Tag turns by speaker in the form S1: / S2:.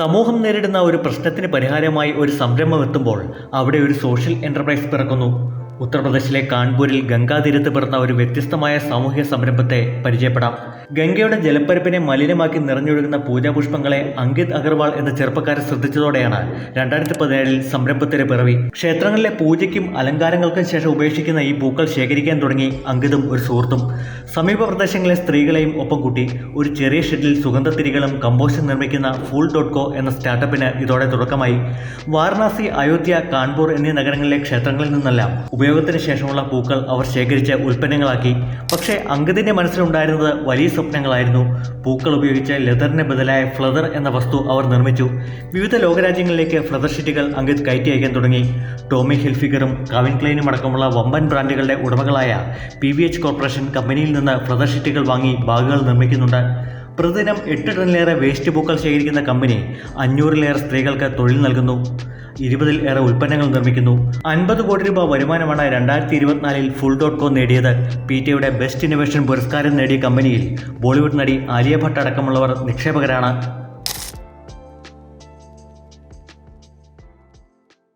S1: സമൂഹം നേരിടുന്ന ഒരു പ്രശ്നത്തിന് പരിഹാരമായി ഒരു സംരംഭം എത്തുമ്പോൾ അവിടെ ഒരു സോഷ്യൽ എന്റർപ്രൈസ് പിറക്കുന്നു. ഉത്തർപ്രദേശിലെ കാൺപൂരിൽ ഗംഗാതീരത്ത് പിറന്ന ഒരു വ്യത്യസ്തമായ സാമൂഹ്യ സംരംഭത്തെ പരിചയപ്പെടാം. ഗംഗയുടെ ജലപ്പരപ്പിനെ മലിനമാക്കി നിറഞ്ഞൊഴുകുന്ന പൂജാപുഷ്പങ്ങളെ അങ്കിത് അഗർവാൾ എന്ന ചെറുപ്പക്കാരൻ ശ്രദ്ധിച്ചതോടെയാണ് രണ്ടായിരത്തി പതിനേഴിൽ സംരംഭത്തിന്റെ പിറവി. ക്ഷേത്രങ്ങളിലെ പൂജയ്ക്കും അലങ്കാരങ്ങൾക്കും ശേഷം ഉപേക്ഷിക്കുന്ന ഈ പൂക്കൾ ശേഖരിക്കാൻ തുടങ്ങി അങ്കിതും ഒരു സുഹൃത്തും. സമീപ പ്രദേശങ്ങളിലെ സ്ത്രീകളെയും ഒപ്പം കൂട്ടി ഒരു ചെറിയ ഷെഡിൽ സുഗന്ധത്തിരികളും കമ്പോസ്റ്റും നിർമ്മിക്കുന്ന ഫുൾ ഡോട്ട് കോ എന്ന സ്റ്റാർട്ടപ്പിന് ഇതോടെ തുടക്കമായി. വാരണാസി അയോധ്യ കാൺപൂർ എന്നീ നഗരങ്ങളിലെ ക്ഷേത്രങ്ങളിൽ നിന്നെല്ലാം ഉപയോഗത്തിന് ശേഷമുള്ള പൂക്കൾ അവർ ശേഖരിച്ച് ഉൽപ്പന്നങ്ങളാക്കി. പക്ഷേ അങ്കിതിന്റെ മനസ്സിലുണ്ടായിരുന്നത് വലിയ സ്വപ്നങ്ങളായിരുന്നു. പൂക്കൾ ഉപയോഗിച്ച് ലെതറിന് ബദലായ ഫ്ലദർ എന്ന വസ്തു അവർ നിർമ്മിച്ചു. വിവിധ ലോകരാജ്യങ്ങളിലേക്ക് ഫ്ലദർ ഷീറ്റുകൾ അങ്കിത് കയറ്റി അയക്കാൻ തുടങ്ങി. ടോമി ഹിൽഫിഗറും കാവിൻ ക്ലൈനും അടക്കമുള്ള വമ്പൻ ബ്രാൻഡുകളുടെ ഉടമകളായ പി വി എച്ച് കോർപ്പറേഷൻ കമ്പനിയിൽ നിന്ന് ഫ്ലദർ ഷീറ്റുകൾ വാങ്ങി ബാഗുകൾ നിർമ്മിക്കുന്നുണ്ട്. പ്രതിദിനം എട്ട് ടണ്ണിലേറെ വേസ്റ്റ് പൂക്കൾ ശേഖരിക്കുന്ന കമ്പനി അഞ്ഞൂറിലേറെ സ്ത്രീകൾക്ക് തൊഴിൽ നൽകുന്നു. ഇരുപതിൽ ഏറെ ഉൽപ്പന്നങ്ങൾ നിർമ്മിക്കുന്നു. അൻപത് കോടി രൂപ വരുമാനമാണ് രണ്ടായിരത്തി ഇരുപത്തിനാലിൽ ഫുൾ ഡോട്ട് കോം നേടിയത്. പി ടിയുടെ ബെസ്റ്റ് ഇന്നൊവേഷൻ പുരസ്കാരം നേടിയ കമ്പനിയിൽ ബോളിവുഡ് നടി ആലിയ ഭട്ട് അടക്കമുള്ളവർ നിക്ഷേപകരാണ്.